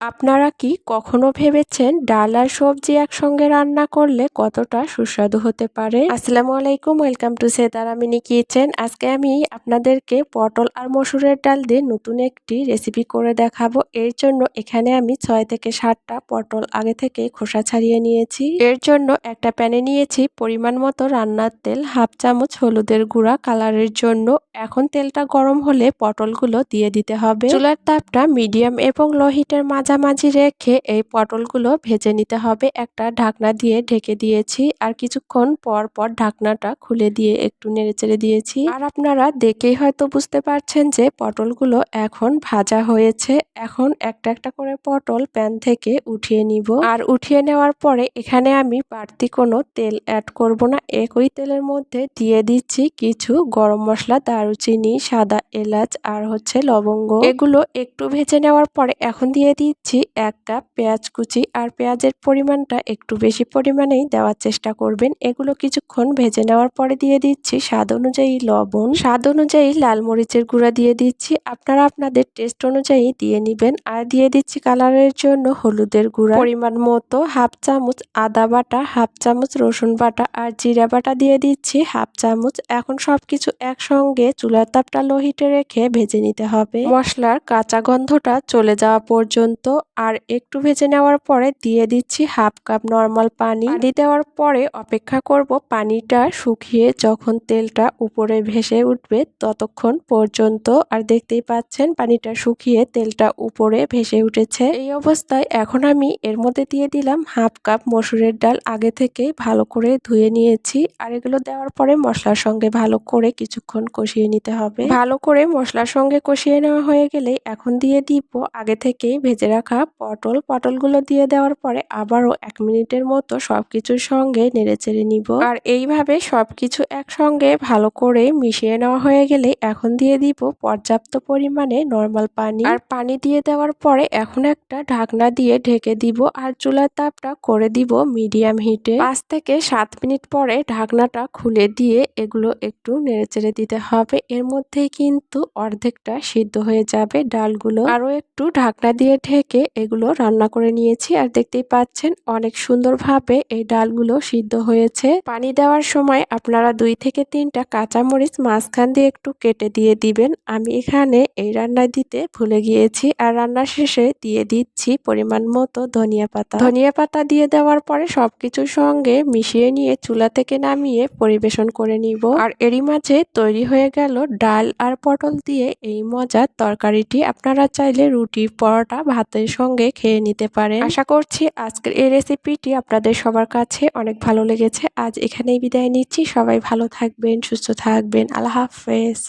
আপনারা কি কখনো ভেবেছেন ডাল আর সবজি একসঙ্গে রান্না করলে কতটা সুস্বাদু হতে পারে? আসসালামু আলাইকুম, ওয়েলকাম টু সেতারামিনি কিচেন। আজকে আমি আপনাদেরকে পটল আর মসুরের ডাল দিয়ে নতুন একটি রেসিপি করে দেখাবো। এর জন্য এখানে আমি ছয় থেকে সাতটা পটল আগে থেকে খোসা ছাড়িয়ে নিয়েছি। এর জন্য একটা প্যানে নিয়েছি পরিমাণ মতো রান্নার তেল, হাফ চামচ হলুদের গুঁড়া কালারের জন্য এখন তেলটা গরম হলে পটলগুলো দিয়ে দিতে হবে। চুলার তাপটা মিডিয়াম এবং লো হিটের মাঝামাঝি রেখে এই পটলগুলো ভেজে নিতে হবে। একটা ঢাকনা দিয়ে ঢেকে দিয়েছি আর কিছুক্ষণ পর পর ঢাকনাটা খুলে দিয়ে একটু নেড়েচেড়ে দিয়েছি। আর আপনারা দেখেই হয়তো বুঝতে পারছেন যে পটলগুলো এখন ভাজা হয়েছে। এখন একটা একটা করে পটল প্যান থেকে উঠিয়ে নিব। আর উঠিয়ে নেওয়ার পরে এখানে আমি বাড়তি কোনো তেল অ্যাড করব না। একই তেলের মধ্যে দিয়ে দিচ্ছি কিছু গরম মশলা দারুচিনি, সাদা এলাচ আর হচ্ছে লবঙ্গ। এগুলো একটু ভেজে নেওয়ার পরে এখন দিয়ে দিচ্ছি এক কাপ পেঁয়াজ কুচি আর পেঁয়াজের পরিমাণটা একটু বেশি পরিমাণেই দেওয়ার চেষ্টা করবেন। এগুলো কিছুক্ষণ ভেজে নেওয়ার পরে দিয়ে দিচ্ছি স্বাদ অনুযায়ী লবণ। স্বাদ অনুযায়ী লাল মরিচের গুঁড়া দিয়ে দিচ্ছি। আপনারা আপনাদের টেস্ট অনুযায়ী দিয়ে নেবেন। আর দিয়ে দিচ্ছি কালারের জন্য হলুদের গুঁড়া। পরিমাণ মতো হাফ চামচ আদা বাটা, হাফ চামচ রসুন বাটা আর জিরা বাটা দিয়ে দিচ্ছি হাফ চামচ। এখন সবকিছু একসঙ্গে চুলার তাপটা লোহিটে রেখে ভেজে নিতে হবে। মশলার কাঁচা গন্ধটা চলে যাওয়া পর্যন্ত আর একটু ভেজে নেওয়ার পরে দিয়ে দিচ্ছি হাফ কাপ নর্মাল পানি। দিয়ে দেওয়ার পরে অপেক্ষা করব পানিটা শুকিয়ে যখন তেলটা উপরে ভেসে উঠবে ততক্ষণ পর্যন্ত। আর দেখতেই পাচ্ছেন পানিটা শুকিয়ে তেলটা উপরে ভেসে উঠেছে। এই অবস্থায় এখন আমি এর মধ্যে দিয়ে দিলাম হাফ কাপ মসুরের ডাল আগে থেকেই ভালো করে ধুয়ে নিয়েছি। আর এগুলো দেওয়ার পরে মশলার সঙ্গে ভালো করে কিছুক্ষণ কষিয়ে নিতে হবে। ভালো করে মশলার সঙ্গে কষিয়ে নেওয়া হয়ে গেলে এখন দিয়ে দিব আগে থেকেই ভেজে রাখা পটল। পটলগুলো দিয়ে দেওয়ার পরে আবারও এক মিনিটের মতো সবকিছুর সঙ্গে নেড়েচেড়ে নিব। আর এইভাবে সবকিছু একসঙ্গে ভালো করে মিশিয়ে নেওয়া হয়ে গেলে এখন দিয়ে দিব পর্যাপ্ত পরিমাণে নর্মাল পানি। আর পানি দিয়ে দেওয়ার পরে এখন একটা ঢাকনা দিয়ে ঢেকে দিব আর চুলার তাপটা করে দিব মিডিয়াম হিটে। পাঁচ থেকে সাত মিনিট পরে ঢাকনাটা খুলে দিয়ে এগুলো একটু নেড়েচেড়ে দিতে হবে। এর মধ্যেই কিন্তু অর্ধেকটা সিদ্ধ হয়ে যাবে। ডালগুলো আরও একটু ঢাকনা দিয়ে ঢেকে এগুলো রান্না করে নিয়েছি। আর দেখতেই পাচ্ছেন অনেক সুন্দরভাবে এই ডালগুলো সিদ্ধ হয়েছে। পানি দেওয়ার সময় আপনারা দুই থেকে তিনটা কাঁচামরিচ মাঝখান দিয়ে একটু কেটে দিয়ে দিবেন। আমি এখানে এই রান্না দিতে ভুলে গিয়েছি। আর রান্নার শেষে দিয়ে দিচ্ছি পরিমাণ মতো ধনিয়া পাতা। ধনিয়া পাতা দিয়ে দেওয়ার পরে সবকিছুর সঙ্গে মিশিয়ে নিয়ে চুলা থেকে নামিয়ে পরিবেশন করে নিব। আর এরই মাঝে তৈরি হয়ে গেল ডাল আর পটল দিয়ে এই মজার তরকারিটি। আপনারা চাইলে রুটি, পরোটা, ভাতের সঙ্গে খেয়ে নিতে পারেন। আশা করছি আজকের এই রেসিপিটি আপনাদের সবার কাছে অনেক ভালো লেগেছে। আজ এখানেই বিদায় নিচ্ছি। সবাই ভালো থাকবেন, সুস্থ থাকবেন। আল্লাহ হাফেজ।